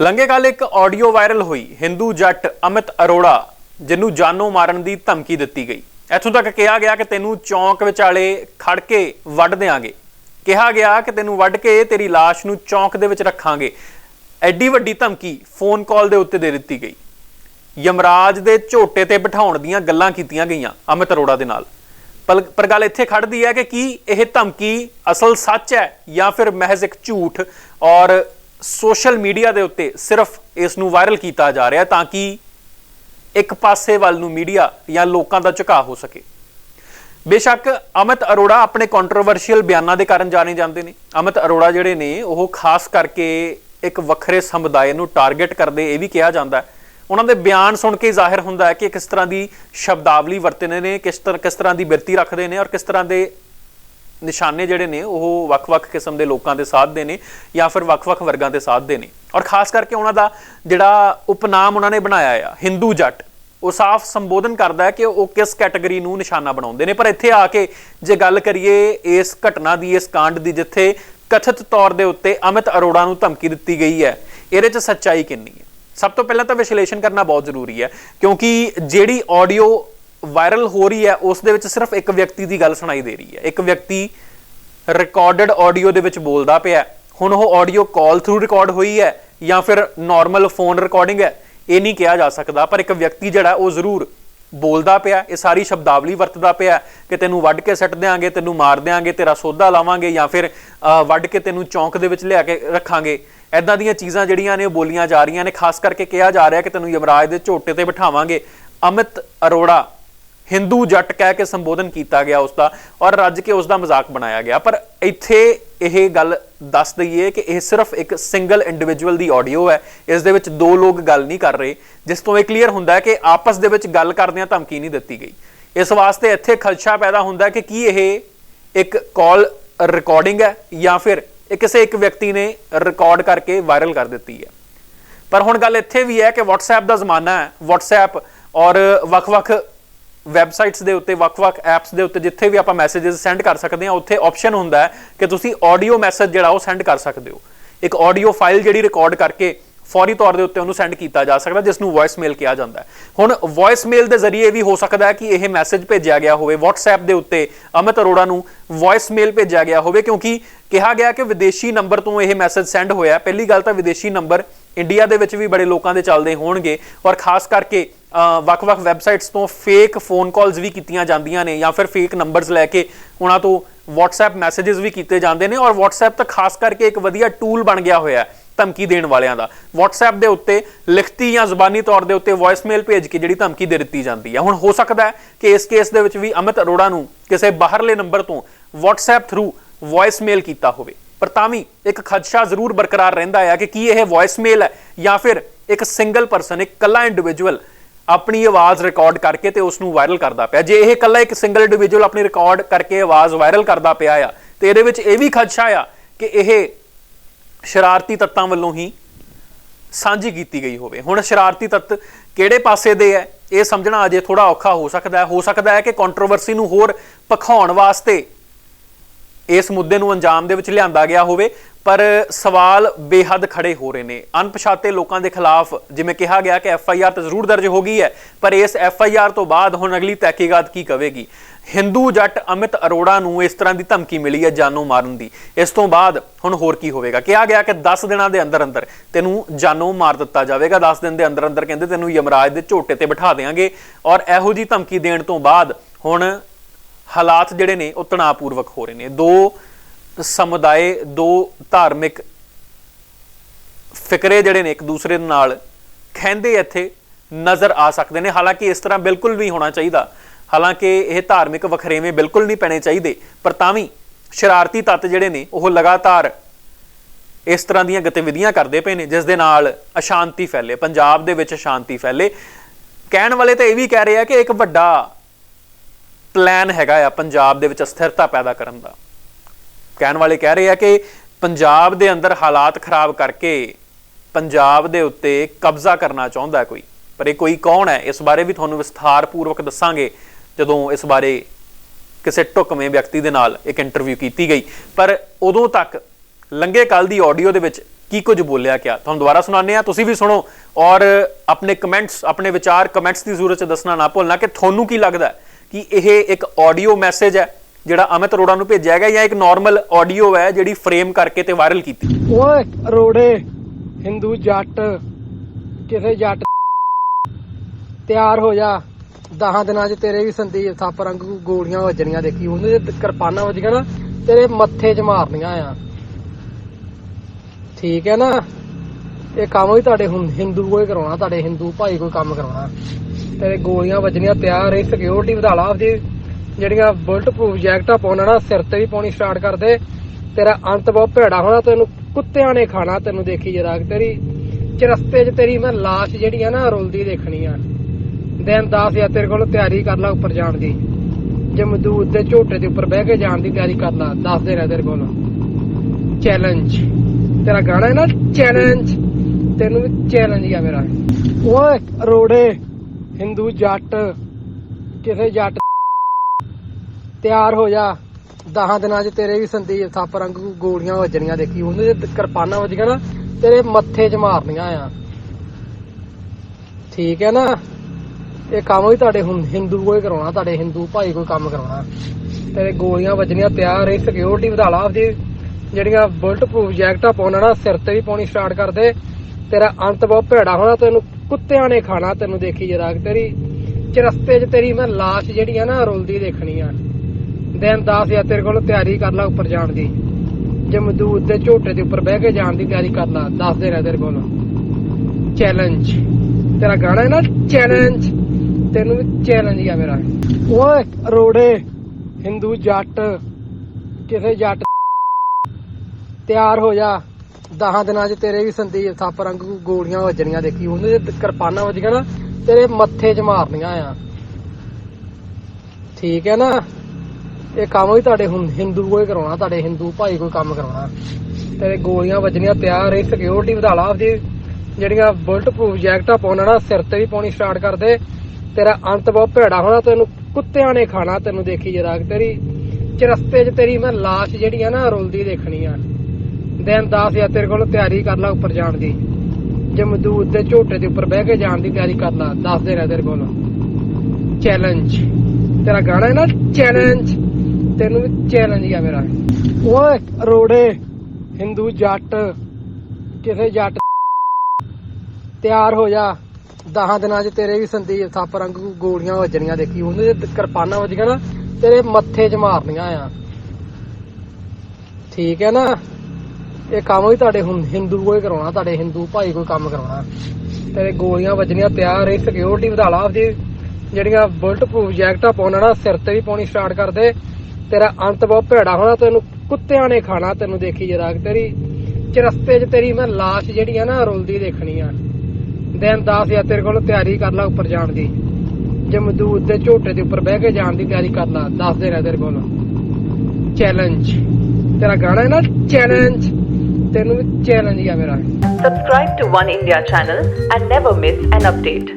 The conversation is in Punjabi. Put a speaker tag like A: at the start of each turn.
A: ਲੰਗੇ ਕੱਲ ਇੱਕ ਆਡੀਓ ਵਾਇਰਲ ਹੋਈ। ਹਿੰਦੂ ਜੱਟ ਅਮਿਤ ਅਰੋੜਾ, ਜਿਹਨੂੰ ਜਾਨੋਂ ਮਾਰਨ ਦੀ ਧਮਕੀ ਦਿੱਤੀ ਗਈ। ਇੱਥੋਂ ਤੱਕ ਕਿਹਾ ਗਿਆ ਕਿ ਤੈਨੂੰ ਚੌਂਕ ਵਿਚਾਲੇ ਖੜ ਕੇ ਵੱਢ ਦੇਾਂਗੇ ਕਿਹਾ ਗਿਆ ਕਿ ਤੈਨੂੰ ਵੱਢ ਕੇ ਤੇਰੀ ਲਾਸ਼ ਨੂੰ ਚੌਂਕ ਦੇ ਵਿੱਚ ਰੱਖਾਂਗੇ। ਐਡੀ ਵੱਡੀ ਧਮਕੀ ਫੋਨ ਕਾਲ ਦੇ ਉੱਤੇ ਦੇ ਦਿੱਤੀ ਗਈ। ਯਮਰਾਜ ਦੇ ਝੋਟੇ ਤੇ ਬਿਠਾਉਣ ਦੀਆਂ ਗੱਲਾਂ ਕੀਤੀਆਂ ਗਈਆਂ ਅਮਿਤ ਅਰੋੜਾ ਦੇ ਨਾਲ। ਪਰ ਪਰ ਗੱਲ ਇੱਥੇ ਖੜਦੀ ਹੈ ਕਿ ਕੀ ਇਹ ਧਮਕੀ ਅਸਲ ਸੱਚ ਹੈ ਜਾਂ ਫਿਰ ਮਹਿਜ਼ ਇੱਕ ਝੂਠ? ਔਰ ਸੋਸ਼ਲ ਮੀਡੀਆ ਦੇ ਉੱਤੇ ਸਿਰਫ ਇਸ ਨੂੰ ਵਾਇਰਲ ਕੀਤਾ ਜਾ ਰਿਹਾ ਤਾਂ ਕਿ ਇੱਕ ਪਾਸੇ ਵੱਲ ਨੂੰ ਮੀਡੀਆ ਜਾਂ ਲੋਕਾਂ ਦਾ ਝੁਕਾਅ ਹੋ ਸਕੇ। ਬੇਸ਼ੱਕ ਅਮਿਤ ਅਰੋੜਾ ਆਪਣੇ ਕੰਟਰੋਵਰਸ਼ੀਅਲ ਬਿਆਨਾਂ ਦੇ ਕਾਰਨ ਜਾਣੇ ਜਾਂਦੇ ਨੇ। ਅਮਿਤ ਅਰੋੜਾ ਜਿਹੜੇ ਨੇ, ਉਹ ਖਾਸ ਕਰਕੇ ਇੱਕ ਵੱਖਰੇ ਸਮੁਦਾਇ ਨੂੰ ਟਾਰਗੇਟ ਕਰਦੇ, ਇਹ ਵੀ ਕਿਹਾ ਜਾਂਦਾ ਹੈ। ਉਹਨਾਂ ਦੇ ਬਿਆਨ ਸੁਣ ਕੇ ਜ਼ਾਹਿਰ ਹੁੰਦਾ ਹੈ ਕਿ ਕਿਸ ਤਰ੍ਹਾਂ ਦੀ ਸ਼ਬਦਾਵਲੀ ਵਰਤਦੇ ਨੇ, ਕਿਸ ਤਰ੍ਹਾਂ ਕਿਸ ਤਰ੍ਹਾਂ ਦੀ ਬਿਰਤੀ ਰੱਖਦੇ ਨੇ ਔਰ ਕਿਸ ਤਰ੍ਹਾਂ ਦੇ ਨਿਸ਼ਾਨੇ ਜਿਹੜੇ ਨੇ, ਉਹ ਵੱਖ-ਵੱਖ ਕਿਸਮ ਦੇ ਲੋਕਾਂ ਦੇ ਸਾਧਦੇ ਨੇ ਜਾਂ ਫਿਰ ਵੱਖ-ਵੱਖ ਵਰਗਾਂ ਦੇ ਸਾਧਦੇ ਨੇ। ਔਰ ਖਾਸ ਕਰਕੇ ਉਹਨਾਂ ਦਾ ਜਿਹੜਾ ਉਪਨਾਮ ਉਹਨਾਂ ਨੇ ਬਣਾਇਆ ਆ ਹਿੰਦੂ ਜੱਟ, ਉਹ ਸਾਫ਼ ਸੰਬੋਧਨ ਕਰਦਾ ਹੈ ਕਿ ਉਹ ਕਿਸ ਕੈਟਾਗਰੀ ਨੂੰ ਨਿਸ਼ਾਨਾ ਬਣਾਉਂਦੇ ਨੇ। ਪਰ ਇੱਥੇ ਆ ਕੇ ਜੇ ਗੱਲ ਕਰੀਏ ਇਸ ਘਟਨਾ ਦੀ, ਇਸ ਕਾਂਡ ਦੀ, ਜਿੱਥੇ ਕਥਿਤ ਤੌਰ ਦੇ ਉੱਤੇ ਅਮਿਤ ਅਰੋੜਾ ਨੂੰ ਧਮਕੀ ਦਿੱਤੀ ਗਈ ਹੈ, ਇਹਦੇ 'ਚ ਸੱਚਾਈ ਕਿੰਨੀ ਹੈ? ਸਭ ਤੋਂ ਪਹਿਲਾਂ ਤਾਂ ਵਿਸ਼ਲੇਸ਼ਣ ਕਰਨਾ ਬਹੁਤ ਜ਼ਰੂਰੀ ਹੈ, ਕਿਉਂਕਿ ਜਿਹੜੀ ਆਡੀਓ ਵਾਇਰਲ ਹੋ ਰਹੀ ਹੈ, ਉਸ ਦੇ ਵਿੱਚ ਸਿਰਫ ਇੱਕ ਵਿਅਕਤੀ ਦੀ ਗੱਲ ਸੁਣਾਈ ਦੇ ਰਹੀ ਹੈ। ਇੱਕ ਵਿਅਕਤੀ ਰਿਕਾਰਡਡ ਆਡੀਓ ਦੇ ਵਿੱਚ ਬੋਲਦਾ ਪਿਆ ਹੁਣ ਉਹ ਆਡੀਓ ਕਾਲ ਥਰੂ ਰਿਕਾਰਡ ਹੋਈ ਹੈ ਜਾਂ ਫਿਰ ਨਾਰਮਲ ਫੋਨ ਰਿਕਾਰਡਿੰਗ ਹੈ, ਇਹ ਨਹੀਂ ਕਿਹਾ ਜਾ ਸਕਦਾ, ਪਰ ਇੱਕ ਵਿਅਕਤੀ ਜਿਹੜਾ ਉਹ ਜ਼ਰੂਰ ਬੋਲਦਾ ਪਿਆ ਇਹ ਸਾਰੀ ਸ਼ਬਦਾਵਲੀ ਵਰਤਦਾ ਪਿਆ ਕਿ ਤੈਨੂੰ ਵੱਢ ਕੇ ਸੱਟ ਦੇਾਂਗੇ ਤੈਨੂੰ ਮਾਰ ਦੇਾਂਗੇ ਤੇਰਾ ਸੋਧਾ ਲਾਵਾਂਗੇ ਜਾਂ ਫਿਰ ਵੱਢ ਕੇ ਤੈਨੂੰ ਚੌਂਕ ਦੇ ਵਿੱਚ ਲਿਆ ਕੇ ਰੱਖਾਂਗੇ। ਐਦਾਂ ਦੀਆਂ ਚੀਜ਼ਾਂ ਜਿਹੜੀਆਂ ਨੇ ਉਹ ਬੋਲੀਆਂ ਜਾ ਰਹੀਆਂ ਨੇ, ਖਾਸ ਕਰਕੇ ਕਿਹਾ ਜਾ ਰਿਹਾ ਕਿ ਤੈਨੂੰ ਯਮਰਾਜ ਦੇ ਝੋਟੇ ਤੇ ਬਿਠਾਵਾਂਗੇ। ਅਮਿਤ ਅਰੋੜਾ ਹਿੰਦੂ ਜੱਟ ਕਹਿ ਕੇ ਸੰਬੋਧਨ ਕੀਤਾ ਗਿਆ ਉਸ ਦਾ ਔਰ ਰੱਜ ਕੇ ਉਸ ਦਾ ਮਜ਼ਾਕ ਬਣਾਇਆ ਗਿਆ। ਪਰ ਇੱਥੇ ਇਹ ਗੱਲ ਦੱਸ ਦਈਏ ਕਿ ਇਹ ਸਿਰਫ ਇੱਕ ਸਿੰਗਲ ਇੰਡੀਵਿਜੂਅਲ ਦੀ ਆਡੀਓ ਹੈ। ਇਸ ਦੇ ਵਿੱਚ ਦੋ ਲੋਕ ਗੱਲ ਨਹੀਂ ਕਰ ਰਹੇ, ਜਿਸ ਤੋਂ ਇਹ ਕਲੀਅਰ ਹੁੰਦਾ ਹੈ ਕਿ ਆਪਸ ਦੇ ਵਿੱਚ ਗੱਲ ਕਰਦਿਆਂ ਧਮਕੀ ਨਹੀਂ ਦਿੱਤੀ ਗਈ। ਇਸ ਵਾਸਤੇ ਇੱਥੇ ਖਦਸ਼ਾ ਪੈਦਾ ਹੁੰਦਾ ਕਿ ਕੀ ਇਹ ਇੱਕ ਕਾਲ ਰਿਕਾਰਡਿੰਗ ਹੈ ਜਾਂ ਫਿਰ ਇਹ ਕਿਸੇ ਇੱਕ ਵਿਅਕਤੀ ਨੇ ਰਿਕਾਰਡ ਕਰਕੇ ਵਾਇਰਲ ਕਰ ਦਿੱਤੀ ਹੈ। ਪਰ ਹੁਣ ਗੱਲ ਇੱਥੇ ਵੀ ਹੈ ਕਿ WhatsApp ਦਾ ਜ਼ਮਾਨਾ ਹੈ। WhatsApp ਔਰ ਵੱਖ-ਵੱਖ ਵੈਬਸਾਈਟਸ ਦੇ ਉੱਤੇ, ਵੱਖ-ਵੱਖ ਐਪਸ ਦੇ ਉੱਤੇ ਜਿੱਥੇ ਵੀ ਆਪਾਂ ਮੈਸੇजेस ਸੈਂਡ ਕਰ ਸਕਦੇ ਹਾਂ, ਉੱਥੇ ਆਪਸ਼ਨ ਹੁੰਦਾ ਹੈ ਕਿ ਤੁਸੀਂ ਆਡੀਓ ਮੈਸੇਜ ਜਿਹੜਾ ਉਹ ਸੈਂਡ ਕਰ ਸਕਦੇ ਹੋ। ਇੱਕ ਆਡੀਓ ਫਾਈਲ ਜਿਹੜੀ ਰਿਕਾਰਡ ਕਰਕੇ ਫੌਰੀ ਤੌਰ ਦੇ ਉੱਤੇ ਉਹਨੂੰ ਸੈਂਡ ਕੀਤਾ ਜਾ ਸਕਦਾ, ਜਿਸ ਨੂੰ ਵੌਇਸ ਮੇਲ ਕਿਹਾ ਜਾਂਦਾ ਹੈ। ਹੁਣ ਵੌਇਸ ਮੇਲ ਦੇ ਜ਼ਰੀਏ ਵੀ ਹੋ ਸਕਦਾ ਹੈ ਕਿ ਇਹ ਮੈਸੇਜ ਭੇਜਿਆ ਗਿਆ ਹੋਵੇ, WhatsApp ਦੇ ਉੱਤੇ ਅਮਿਤ ਅਰੋੜਾ ਨੂੰ ਵੌਇਸ ਮੇਲ ਭੇਜਿਆ ਗਿਆ ਹੋਵੇ, ਕਿਉਂਕਿ ਕਿਹਾ ਗਿਆ ਕਿ ਵਿਦੇਸ਼ੀ ਨੰਬਰ ਤੋਂ ਇਹ ਮੈਸੇਜ ਸੈਂਡ ਹੋਇਆ ਪਹਿਲੀ ਗੱਲ ਤਾਂ ਵਿਦੇਸ਼ੀ ਨੰਬਰ ਇੰਡੀਆ ਦੇ ਵਿੱਚ ਵੀ ਬੜੇ ਲੋਕਾਂ ਦੇ ਚੱਲਦੇ ਹੋਣਗੇ, ਔਰ ਖਾਸ ਕਰਕੇ ਵੱਖ-ਵੱਖ ਵੈਬਸਾਈਟਸ ਤੋਂ ਫੇਕ ਫੋਨ ਕਾਲਸ ਵੀ ਕੀਤੀਆਂ ਜਾਂਦੀਆਂ ਨੇ ਜਾਂ ਫਿਰ ਫੇਕ ਨੰਬਰਸ ਲੈ ਕੇ ਉਹਨਾਂ ਤੋਂ WhatsApp ਮੈਸੇजेस ਵੀ ਕੀਤੇ ਜਾਂਦੇ ਨੇ ਔਰ WhatsApp ਤਾਂ ਖਾਸ ਕਰਕੇ ਇੱਕ ਵਧੀਆ ਟੂਲ ਬਣ ਗਿਆ ਹੋਇਆ ਹੈ ਧਮਕੀ ਦੇਣ ਵਾਲਿਆਂ ਦਾ। WhatsApp ਦੇ ਉੱਤੇ ਲਿਖਤੀ ਜਾਂ ਜ਼ੁਬਾਨੀ ਤੌਰ ਦੇ ਉੱਤੇ ਵੌਇਸਮੇਲ ਭੇਜ ਕੇ ਜਿਹੜੀ ਧਮਕੀ ਦੇ ਦਿੱਤੀ ਜਾਂਦੀ ਹੈ। ਹੁਣ ਹੋ ਸਕਦਾ ਹੈ ਕਿ ਇਸ ਕੇਸ ਦੇ ਵਿੱਚ ਵੀ ਅਮਿਤ ਅਰੋੜਾ ਨੂੰ ਕਿਸੇ ਬਾਹਰਲੇ ਨੰਬਰ ਤੋਂ WhatsApp ਥਰੂ ਵੌਇਸਮੇਲ ਕੀਤਾ ਹੋਵੇ। ਪਰ ਤਾਂ ਵੀ ਇੱਕ ਖਦਸ਼ਾ ਜ਼ਰੂਰ ਬਰਕਰਾਰ ਰਹਿੰਦਾ ਹੈ ਕਿ ਕੀ ਇਹ ਵੌਇਸਮੇਲ ਹੈ ਜਾਂ ਫਿਰ ਇੱਕ ਸਿੰਗਲ ਪਰਸਨ ਇੱਕ ਕੱਲਾ ਇੰਡੀਵਿਜੂਅਲ ਆਪਣੀ ਆਵਾਜ਼ ਰਿਕਾਰਡ ਕਰਕੇ ਤੇ ਉਸ ਨੂੰ ਵਾਇਰਲ ਕਰਦਾ ਪਿਆ। ਜੇ ਇਹ ਇਕੱਲਾ ਇੱਕ ਸਿੰਗਲ ਇੰਡੀਵਿਜੂਅਲ ਆਪਣੀ ਰਿਕਾਰਡ ਕਰਕੇ ਆਵਾਜ਼ ਵਾਇਰਲ ਕਰਦਾ ਪਿਆ ਆ, ਤੇ ਇਹਦੇ ਵਿੱਚ ਇਹ ਵੀ ਖਦਸ਼ਾ ਆ ਕਿ ਇਹ ਸ਼ਰਾਰਤੀ ਤੱਤਾਂ ਵੱਲੋਂ ਹੀ ਸਾਂਝੀ ਕੀਤੀ ਗਈ ਹੋਵੇ। ਹੁਣ ਸ਼ਰਾਰਤੀ ਤੱਤ ਕਿਹੜੇ ਪਾਸੇ ਦੇ ਹੈ ਇਹ ਸਮਝਣਾ ਅਜੇ ਥੋੜਾ ਔਖਾ ਹੋ ਸਕਦਾ ਹੈ। ਹੋ ਸਕਦਾ ਹੈ ਕਿ ਕੰਟਰੋਵਰਸੀ ਨੂੰ ਹੋਰ ਪਖਾਉਣ ਵਾਸਤੇ ਇਸ ਮੁੱਦੇ ਨੂੰ ਅੰਜਾਮ ਦੇ ਵਿੱਚ ਲਿਆਂਦਾ ਗਿਆ ਹੋਵੇ। ਪਰ ਸਵਾਲ ਬੇਹੱਦ ਖੜੇ ਹੋ ਰਹੇ ਨੇ। ਅਣਪਛਾਤੇ ਲੋਕਾਂ ਦੇ ਖਿਲਾਫ ਜਿਵੇਂ ਕਿਹਾ ਗਿਆ ਕਿ ਐਫ ਆਈ ਆਰ ਤਾਂ ਜ਼ਰੂਰ ਦਰਜ ਹੋ ਗਈ ਹੈ, ਪਰ ਇਸ ਐਫ ਆਈ ਆਰ ਤੋਂ ਬਾਅਦ ਹੁਣ ਅਗਲੀ ਤਹਿਕੀਕਾਤ ਕੀ ਕਵੇਗੀ? ਹਿੰਦੂ ਜੱਟ ਅਮਿਤ ਅਰੋੜਾ ਨੂੰ ਇਸ ਤਰ੍ਹਾਂ ਦੀ ਧਮਕੀ ਮਿਲੀ ਹੈ ਜਾਨੋਂ ਮਾਰਨ ਦੀ। ਇਸ ਤੋਂ ਬਾਅਦ ਹੁਣ ਹੋਰ ਕੀ ਹੋਵੇਗਾ? ਕਿਹਾ ਗਿਆ ਕਿ 10 ਦਿਨਾਂ ਦੇ ਅੰਦਰ ਅੰਦਰ ਤੈਨੂੰ ਜਾਨੋਂ ਮਾਰ ਦਿੱਤਾ ਜਾਵੇਗਾ। 10 ਦਿਨ ਦੇ ਅੰਦਰ ਅੰਦਰ ਕਹਿੰਦੇ ਤੈਨੂੰ ਯਮਰਾਜ ਦੇ ਝੋਟੇ ਤੇ ਬਿਠਾ ਦੇਵਾਂਗੇ ਔਰ ਇਹੋ ਜੀ ਧਮਕੀ ਦੇਣ ਤੋਂ ਬਾਅਦ ਹੁਣ ਹਾਲਾਤ ਜਿਹੜੇ ਨੇ ਉਹ ਤਣਾਅਪੂਰਵਕ ਹੋ ਰਹੇ ਨੇ। ਦੋ ਸਮੁਦਾਇ ਦੋ ਧਾਰਮਿਕ ਫਿਕਰੇ ਜਿਹੜੇ ਨੇ ਇੱਕ ਦੂਸਰੇ ਨਾਲ ਖੈਂਦੇ ਇੱਥੇ ਨਜ਼ਰ ਆ ਸਕਦੇ ਨੇ। ਹਾਲਾਂਕਿ ਇਸ ਤਰ੍ਹਾਂ ਬਿਲਕੁਲ ਨਹੀਂ ਹੋਣਾ ਚਾਹੀਦਾ। ਹਾਲਾਂਕਿ ਇਹ ਧਾਰਮਿਕ ਵਖਰੇਵੇਂ ਬਿਲਕੁਲ ਨਹੀਂ ਪੈਣੇ ਚਾਹੀਦੇ, ਪਰ ਤਾਂ ਵੀ ਸ਼ਰਾਰਤੀ ਤੱਤ ਜਿਹੜੇ ਨੇ, ਉਹ ਲਗਾਤਾਰ ਇਸ ਤਰ੍ਹਾਂ ਦੀਆਂ ਗਤੀਵਿਧੀਆਂ ਕਰਦੇ ਪਏ ਨੇ, ਜਿਸ ਦੇ ਨਾਲ ਅਸ਼ਾਂਤੀ ਫੈਲੇ, ਪੰਜਾਬ ਦੇ ਵਿੱਚ ਅਸ਼ਾਂਤੀ ਫੈਲੇ। ਕਹਿਣ ਵਾਲੇ ਤਾਂ ਇਹ ਵੀ ਕਹਿ ਰਹੇ ਆ ਕਿ ਇੱਕ ਵੱਡਾ ਪਲਾਨ ਹੈਗਾ ਆ ਪੰਜਾਬ ਦੇ ਵਿੱਚ ਅਸਥਿਰਤਾ ਪੈਦਾ ਕਰਨ ਦਾ। ਕਹਿਣ ਵਾਲੇ ਕਹਿ ਰਹੇ ਆ ਕਿ ਪੰਜਾਬ ਦੇ ਅੰਦਰ ਹਾਲਾਤ ਖਰਾਬ ਕਰਕੇ ਪੰਜਾਬ ਦੇ ਉੱਤੇ ਕਬਜ਼ਾ ਕਰਨਾ ਚਾਹੁੰਦਾ ਕੋਈ। ਪਰ ਇਹ ਕੋਈ ਕੌਣ ਹੈ? ਇਸ ਬਾਰੇ ਵੀ ਤੁਹਾਨੂੰ ਵਿਸਥਾਰ ਪੂਰਵਕ ਦੱਸਾਂਗੇ, ਜਦੋਂ ਇਸ ਬਾਰੇ ਕਿਸੇ ਢੁਕਵੇਂ ਵਿਅਕਤੀ ਦੇ ਨਾਲ ਇੱਕ ਇੰਟਰਵਿਊ ਕੀਤੀ ਗਈ। ਪਰ ਉਦੋਂ ਤੱਕ ਲੰਗੇ ਕੱਲ ਦੀ ਆਡੀਓ ਦੇ ਵਿੱਚ ਕੀ ਕੁਝ ਬੋਲਿਆ ਕਿਆ ਤੁਹਾਨੂੰ ਦੁਬਾਰਾ ਸੁਣਾਉਂਦੇ ਆ ਤੁਸੀਂ ਵੀ ਸੁਣੋ ਔਰ ਆਪਣੇ ਕਮੈਂਟਸ ਆਪਣੇ ਵਿਚਾਰ ਕਮੈਂਟਸ ਦੀ ਜ਼ਰੂਰਤ ਚ ਦੱਸਣਾ ਨਾ ਭੁੱਲਣਾ ਕਿ ਤੁਹਾਨੂੰ ਕੀ ਲੱਗਦਾ ਕਿ ਇਹ ਇੱਕ ਆਡੀਓ ਮੈਸੇਜ ਹੈ? ਜਿਹੜਾ ਅਮਿਤ ਅਰੋੜਾ ਨੂੰ ਭੇਜਿਆ ਗਿਆ ਜਾਂ ਇੱਕ ਨਾਰਮਲ ਆਡੀਓ ਹੈ ਜਿਹੜੀ ਫਰੇਮ ਕਰਕੇ ਤੇ ਵਾਇਰਲ ਕੀਤੀ?
B: ਓਏ ਰੋੜੇ ਹਿੰਦੂ ਜੱਟ, ਕਿਸੇ ਜੱਟ ਤਿਆਰ ਹੋ ਜਾ। ਦਹਾਂ ਦਿਨਾਂ 'ਚ ਤੇਰੇ ਵੀ ਸੰਦੀਪ ਸੱਪ ਰੰਗੂ ਗੋਲੀਆਂ ਵੱਜਣੀਆਂ ਦੇਖੀ। ਉਹਨੇ ਤੇ ਕਿਰਪਾਨਾਂ ਵੱਜੀਆਂ ਨਾ, ਤੇਰੇ ਮੱਥੇ 'ਚ ਮਾਰਨੀਆਂ ਆ। ਠੀਕ ਹੈ ਨਾ? ਇਹ ਕੰਮ ਵੀ ਤੁਹਾਡੇ ਹਿੰਦੂ ਕੋਈ ਕਰਾਉਣਾ, ਤੁਹਾਡੇ ਹਿੰਦੂ ਭਾਈ ਕੋਈ ਕੰਮ ਕਰਾਉਣਾ। ਤੇਰੇ ਗੋਲੀਆਂ ਵੱਜਣੀਆਂ ਤਿਆਰ ਰਹੀ ਸਿਕਿਉਰਿਟੀ ਵਧਾ ਲਾ ਆਪਦੀ। ਜਿਹੜੀਆਂ ਬੁਲਟ ਪ੍ਰੂਫ ਜੈਕਟਾਂ ਪਾਉਣਾ ਨਾ ਸਿਰ ਤੇ ਵੀ ਪਾਉਣੀ ਸਟਾਰਟ ਕਰ ਦੇ ਤੇਰਾ ਅੰਤ ਬਹੁਤ ਭੈੜਾ ਹੋਣਾ, ਤੈਨੂੰ ਕੁੱਤਿਆਂ ਨੇ ਖਾਣਾ, ਤੈਨੂੰ ਦੇਖੀ ਜਰਾ ਤੇਰੀ। ਚਰਸਤੇ 'ਚ ਤੇਰੀ ਮੈਂ ਲਾਸ਼ ਜਿਹੜੀ ਆ ਨਾ, ਰੁਲਦੀ ਦੇਖਣੀ ਆ। ਦਿਨ 10 ਆ ਤੇਰੇ ਕੋਲ ਤਿਆਰੀ ਕਰ ਲੈ ਉੱਪਰ ਜਾਣ ਦੀ। ਜਮਦੂਦ ਦੇ ਝੋਟੇ ਦੇ ਉੱਪਰ ਬਹਿ ਕੇ ਜਾਣ ਦੀ ਤਿਆਰੀ ਕਰ ਲੈ, ਦੱਸ ਦਿਨ ਆ ਤੇਰੇ ਕੋਲ। ਚੈਲੰਜ ਤੇਰਾ ਗਾਣਾ ਹੈ ਨਾ ਚੈਲੰਜ ਤੈਨੂੰ ਵੀ ਚੈਲੰਜ ਆ ਮੇਰਾ। ਓਏ, ਰੋੜੇ ਹਿੰਦੂ ਜੱਟ। ਕਿਸੇ ਜੱਟ ਤਿਆਰ ਹੋ ਜਾ। ਦਹਾਂ ਦਿਨਾਂ 'ਚ ਤੇਰੇ ਵੀ ਸੰਦੀਪ ਸੱਪ ਰੰਗੂ ਗੋਲੀਆਂ ਵੱਜਣੀਆਂ ਦੇਖੀ। ਉਹਨੇ ਕਿਰਪਾਨਾਂ ਵੱਜੀਆਂ ਨਾ, ਤੇਰੇ ਮੱਥੇ 'ਚ ਮਾਰਨੀਆਂ ਆ। ਠੀਕ ਹੈ ਨਾ? ਇਹ ਕੰਮ ਵੀ ਤੁਹਾਡੇ ਹਿੰਦੂ ਕੋਈ ਕਰਾਉਣਾ, ਤੁਹਾਡੇ ਹਿੰਦੂ ਭਾਈ ਕੋਈ ਕੰਮ ਕਰਾਉਣਾ। ਤੇਰੇ ਗੋਲੀਆਂ ਵੱਜਣੀਆਂ ਤਿਆਰ ਰਹੀ ਸਿਕਿਉਰਿਟੀ ਵਧਾ ਲਾ ਆਪਦੀ। ਜਿਹੜੀਆਂ ਬੁਲਟ ਪ੍ਰੂਫ ਜੈਕਟਾਂ ਪਾਉਣਾ ਨਾ ਸਿਰ ਤੇ ਵੀ ਪਾਉਣੀ ਸਟਾਰਟ ਕਰ ਦੇ। ਤੇਰਾ ਅੰਤ ਬਹੁਤ ਭੈੜਾ ਹੋਣਾ, ਤੈਨੂੰ ਕੁੱਤਿਆਂ ਨੇ ਖਾਣਾ, ਤੈਨੂੰ ਦੇਖੀ ਜਰਾ ਤੇਰੀ। ਚਰਸਤੇ 'ਚ ਤੇਰੀ ਮੈਂ ਲਾਸ਼ ਜਿਹੜੀ ਆ ਨਾ, ਰੁਲਦੀ ਦੇਖਣੀ ਆ। ਦਿਨ 10 ਆ, ਤੇਰੇ ਕੋਲ ਤਿਆਰੀ ਕਰ ਲੈ ਉੱਪਰ ਜਾਣ ਦੀ। ਜਮਦੂਦ ਦੇ ਝੋਟੇ ਦੇ ਉੱਪਰ ਬਹਿ ਕੇ ਜਾਣ ਦੀ ਤਿਆਰੀ ਕਰ ਲੈ, ਦੱਸ ਦੇ ਰਿਹਾ ਤੇਰੇ ਕੋਲ। ਚੈਲੰਜ ਤੇਰਾ ਗਾਣਾ ਹੈ ਨਾ ਚੈਲੰਜ ਤੈਨੂੰ ਚੈਲੰਜ ਆ ਮੇਰਾ। ਓਏ ਰੋੜੇ ਹਿੰਦੂ ਜੱਟ, ਕਿਸੇ ਜੱਟ ਤਿਆਰ ਹੋ ਜਾ। ਦਹਾਂ ਦਿਨਾਂ 'ਚ ਤੇਰੇ ਵੀ ਸੰਦੀਪ ਸੱਪ ਰੰਗੂ ਗੋਲੀਆਂ ਵੱਜਣੀਆਂ, ਦੇਖੀ ਉਹਨੇ ਤੇ ਕਿਰਪਾਨਾਂ ਗਿਆ ਨਾ, ਤੇਰੇ ਮੱਥੇ 'ਚ ਮਾਰਨੀਆਂ ਆ। ਠੀਕ ਹੈ ਨਾ? ਇਹ ਕੰਮ ਵੀ ਤੁਹਾਡੇ ਹੁੰ- ਹਿੰਦੂ ਕੋਈ ਕਰਾਉਣਾ, ਤੁਹਾਡੇ ਹਿੰਦੂ ਭਾਈ ਕੋਈ ਕੰਮ ਕਰਾਉਣਾ। ਤੇਰੇ ਗੋਲੀਆਂ ਵੱਜਣੀਆਂ ਤਿਆਰ ਰਹੀ ਸਿਕਿਉਰਿਟੀ ਵਧਾ ਲਾ ਆਪਦੀ ਜਿਹੜੀਆਂ ਬੁਲਟ ਪ੍ਰੂਫ ਜੈਕਟਾਂ ਪਾਉਣਾ ਨਾ ਸਿਰ ਤੇ ਵੀ ਪਾਉਣੀ ਸਟਾਰਟ ਕਰ ਦੇ ਤੇਰਾ ਅੰਤ ਬਹੁਤ ਭੈੜਾ ਹੋਣਾ, ਤੈਨੂੰ ਕੁੱਤਿਆਂ ਨੇ ਖਾਣਾ, ਤੈਨੂੰ ਦੇਖੀ ਜਰਾ ਤੇਰੀ ਚਰਸਤੇ 'ਚ ਤੇਰੀ ਮੈਂ ਲਾਸ਼ ਜਿਹੜੀ ਆ ਨਾ, ਰੁਲਦੀ ਦੇਖਣੀ ਆ। ਦਿਨ 10 ਆ ਤੇਰੇ ਕੋਲ ਤਿਆਰੀ ਕਰ ਲਾ ਉੱਪਰ ਜਾਣ ਦੀ। ਜੇ ਜਮਦੂਦ ਦੇ ਝੋਟੇ ਦੇ ਉੱਪਰ ਬਹਿ ਕੇ ਜਾਣ ਦੀ ਤਿਆਰੀ ਕਰ ਲਾ, ਦੱਸ ਦੇ ਰਿਹਾ ਤੇਰੇ ਕੋਲ। ਚੈਲੰਜ ਤੇਰਾ ਗਾਣਾ ਹੈ ਨਾ ਚੈਲੰਜ ਤੈਨੂੰ ਵੀ ਚੈਲੰਜ ਆ ਮੇਰਾ। ਓਏ ਰੋੜੇ ਹਿੰਦੂ ਜੱਟ, ਕਿਸੇ ਜੱਟ ਤਿਆਰ ਹੋ ਜਾ। ਦਹਾਂ ਦਿਨਾਂ 'ਚ ਤੇਰੇ ਵੀ ਸੰਦੀਪ ਸੱਪ ਰੰਗੂ ਗੋਲੀਆਂ ਵੱਜਣੀਆਂ ਦੇਖੀ। ਉਹਨੇ ਕਿਰਪਾਨਾਂ ਵੱਜੀਆਂ ਨਾ, ਤੇਰੇ ਮੱਥੇ 'ਚ ਮਾਰਨੀਆਂ ਆ। ਠੀਕ ਹੈ ਨਾ? ਇਹ ਕੰਮ ਵੀ ਤੁਹਾਡੇ ਹਿੰਦੂ ਕੋਈ ਕਰਾਉਣਾ, ਤੁਹਾਡੇ ਹਿੰਦੂ ਭਾਈ ਕੋਈ ਕੰਮ ਕਰਾਉਣਾ। ਤੇਰੇ ਗੋਲੀਆਂ ਵੱਜਣੀਆਂ ਤਿਆਰ ਰਹੀ ਸਿਕਿਉਰਿਟੀ ਵਧਾ ਲਾ ਆਪਦੀ। ਜਿਹੜੀਆਂ ਬੁਲਟ ਪ੍ਰੂਫ ਜੈਕਟਾਂ ਪਾਉਣਾ ਨਾ ਸਿਰ ਤੇ ਵੀ ਪਾਉਣੀ ਸਟਾਰਟ ਕਰ ਦੇ। ਤੇਰਾ ਅੰਤ ਬਹੁਤ ਭੈੜਾ ਹੋਣਾ, ਤੈਨੂੰ ਕੁੱਤਿਆਂ ਨੇ ਖਾਣਾ, ਤੈਨੂੰ ਦੇਖੀ ਜਰਾ ਤੇਰੀ ਚਰਸਤੇ 'ਚ ਤੇਰੀ ਮੈਂ ਲਾਸ਼ ਜਿਹੜੀ ਆ ਨਾ ਰੁਲਦੀ ਦੇਖਣੀ ਆ। ਦਿਨ 10 ਆ, ਤੇਰੇ ਕੋਲ ਤਿਆਰੀ ਕਰ ਲੈ ਉੱਪਰ ਜਾਣ ਦੀ। ਜਮਦੂਦ ਦੇ ਝੋਟੇ ਦੇ ਉੱਪਰ ਬਹਿ ਕੇ ਜਾਣ ਦੀ ਤਿਆਰੀ ਕਰ ਲੈ, ਦੱਸ ਦਿਨ ਆ ਤੇਰੇ ਕੋਲ। ਚੈਲੰਜ ਤੇਰਾ ਗਾਣਾ ਹੈ ਨਾ ਚੈਲੰਜ ਤੈਨੂੰ ਚੈਲੰਜ ਆ ਮੇਰਾ।
C: Subscribe to One India channel and never miss an update.